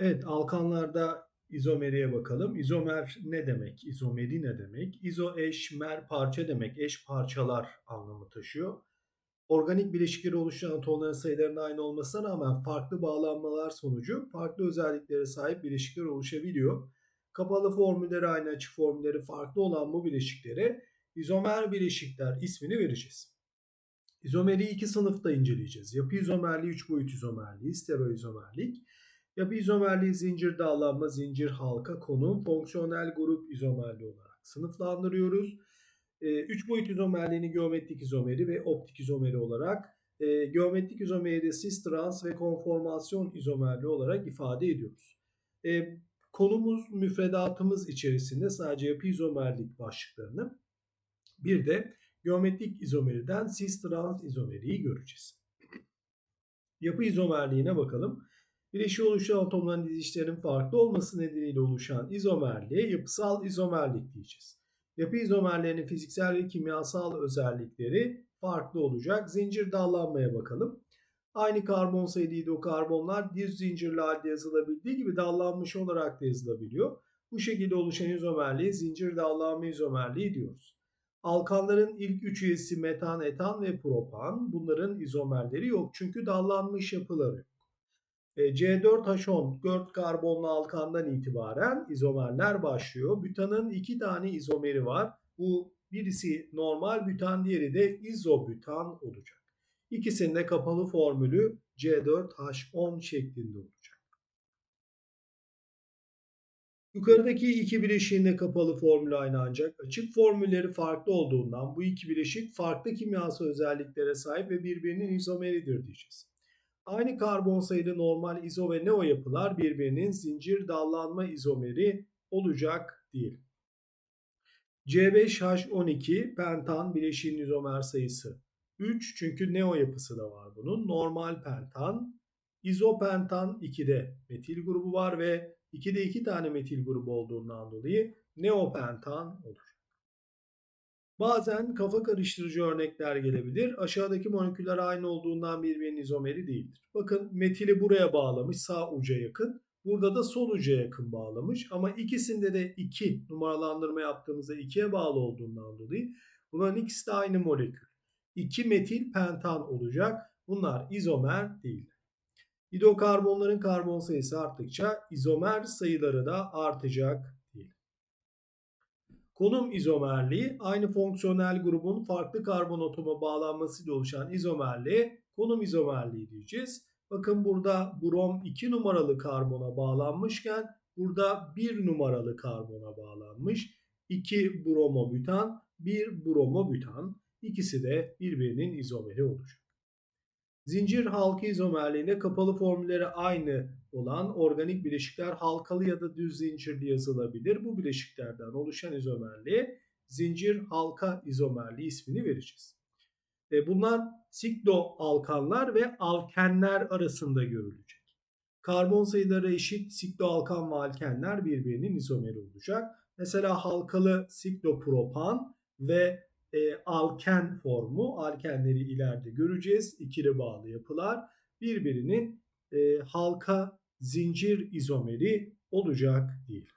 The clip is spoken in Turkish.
Evet, alkanlarda izomeriye bakalım. İzomer ne demek? İzomeri ne demek? İzo eş, mer parça demek. Eş parçalar anlamı taşıyor. Organik bileşikleri oluşturan atomların sayılarının aynı olmasına rağmen farklı bağlanmalar sonucu farklı özelliklere sahip bileşikler oluşabiliyor. Kapalı formülleri aynı, açık formülleri farklı olan bu bileşiklere izomer bileşikler ismini vereceğiz. İzomeriyi iki sınıfta inceleyeceğiz. Yapı izomerliği, üç boyut izomerliği, stereoizomerlik. Yapı izomerliği zincir dağlanma, zincir halka, konum, fonksiyonel grup izomerliği olarak sınıflandırıyoruz. 3 boyut izomerliğini geometrik izomeri ve optik izomeri olarak, e, geometrik izomeri cis trans ve konformasyon izomerliği olarak ifade ediyoruz. E, konumuz müfredatımız içerisinde sadece yapı izomerlik başlıklarını bir de geometrik izomeriden cis trans izomeriyi göreceğiz. Yapı izomerliğine bakalım. Bileşiği oluşan atomların dizilişlerinin farklı olması nedeniyle oluşan izomerliğe yapısal izomerlik diyeceğiz. Yapı izomerlerinin fiziksel ve kimyasal özellikleri farklı olacak. Zincir dallanmaya bakalım. Aynı karbon sayılı hidrokarbonlar düz zincirli halde yazılabildiği gibi dallanmış olarak da yazılabiliyor. Bu şekilde oluşan izomerliğe zincir dallanma izomerliği diyoruz. Alkanların ilk üç üyesi metan, etan ve propan. Bunların izomerleri yok çünkü dallanmış yapıları C4H10 4 karbonlu alkandan itibaren izomerler başlıyor. Bütanın iki tane izomeri var. Bu birisi normal bütan, diğeri de izobütan olacak. İkisinin de kapalı formülü C4H10 şeklinde olacak. Yukarıdaki iki bileşiğin de kapalı formülü aynı ancak açık formülleri farklı olduğundan bu iki bileşik farklı kimyasal özelliklere sahip ve birbirinin izomeridir diyeceğiz. Aynı karbon sayılı normal izo ve neo yapılar birbirinin zincir dallanma izomeri olacak diyelim. C5H12 pentan bileşiğin izomer sayısı 3 çünkü neo yapısı da var bunun. Normal pentan, izopentan 2'de metil grubu var ve 2'de 2 tane metil grubu olduğundan dolayı neopentan olur. Bazen kafa karıştırıcı örnekler gelebilir. Aşağıdaki moleküller aynı olduğundan birbirinin izomeri değildir. Bakın metili buraya bağlamış sağ uca yakın. Burada da sol uca yakın bağlamış. Ama ikisinde de 2 numaralandırma yaptığımızda 2'ye bağlı olduğundan dolayı bunların ikisi de aynı molekül. 2 metil pentan olacak. Bunlar izomer değiller. Hidrokarbonların karbon sayısı arttıkça izomer sayıları da artacak Konum izomerliği aynı fonksiyonel grubun farklı karbon atoma bağlanmasıyla oluşan izomerliğe konum izomerliği diyeceğiz. Bakın burada brom 2 numaralı karbona bağlanmışken burada 1 numaralı karbona bağlanmış. 2 bromobütan, 1 bromobütan. İkisi de birbirinin izomeri olacak. Zincir halka izomerliğinde kapalı formülleri aynı olan organik bileşikler halkalı ya da düz zincirli yazılabilir. Bu bileşiklerden oluşan izomerliğe zincir halka izomerliği ismini vereceğiz. E, bunlar sikloalkanlar ve alkenler arasında görülecek. Karbon sayıları eşit sikloalkan ve alkenler birbirinin izomeri olacak. Mesela halkalı siklopropan ve e, alken formu. Alkenleri ileride göreceğiz. İkili bağlı yapılar birbirinin e, halka zincir izomeri olacak değil.